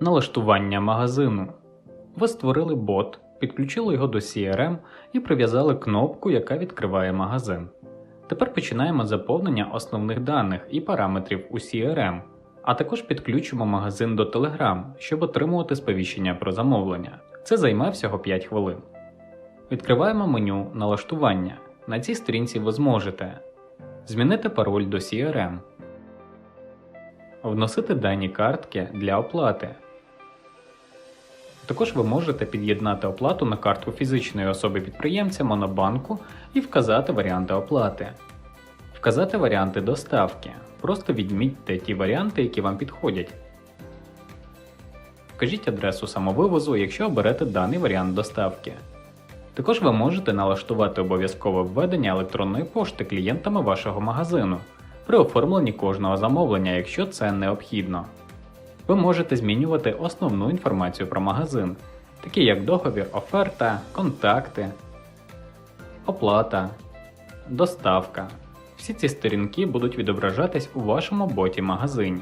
Налаштування магазину. Ви створили бот, підключили його до CRM і прив'язали кнопку, яка відкриває магазин. Тепер починаємо заповнення основних даних і параметрів у CRM, а також підключимо магазин до Telegram, щоб отримувати сповіщення про замовлення. Це займе всього 5 хвилин. Відкриваємо меню Налаштування. На цій сторінці ви зможете змінити пароль до CRM, вносити дані картки для оплати. Також ви можете під'єднати оплату на картку фізичної особи підприємця Монобанку і вказати варіанти оплати. Вказати варіанти доставки. Просто відмітьте ті варіанти, які вам підходять. Вкажіть адресу самовивозу, якщо оберете даний варіант доставки. Також ви можете налаштувати обов'язкове введення електронної пошти клієнтами вашого магазину при оформленні кожного замовлення, якщо це необхідно. Ви можете змінювати основну інформацію про магазин, такі як договір, оферта, контакти, оплата, доставка. Всі ці сторінки будуть відображатись у вашому боті магазині.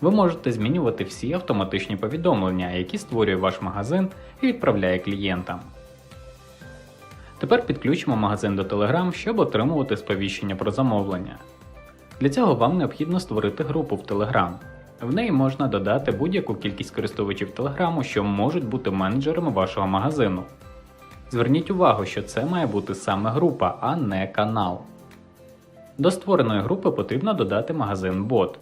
Ви можете змінювати всі автоматичні повідомлення, які створює ваш магазин і відправляє клієнтам. Тепер підключимо магазин до Telegram, щоб отримувати сповіщення про замовлення. Для цього вам необхідно створити групу в Telegram. В неї можна додати будь-яку кількість користувачів Telegram, що можуть бути менеджерами вашого магазину. Зверніть увагу, що це має бути саме група, а не канал. До створеної групи потрібно додати магазин бот.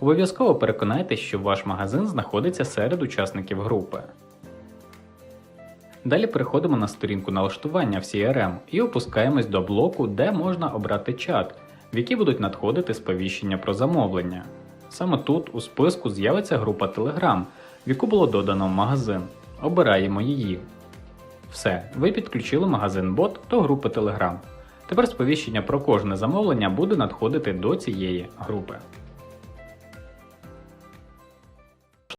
Обов'язково переконайтесь, що ваш магазин знаходиться серед учасників групи. Далі переходимо на сторінку налаштування в CRM і опускаємось до блоку, де можна обрати чат, в який будуть надходити сповіщення про замовлення. Саме тут у списку з'явиться група Telegram, в яку було додано магазин. Обираємо її. Все, ви підключили магазин бот до групи Telegram. Тепер сповіщення про кожне замовлення буде надходити до цієї групи.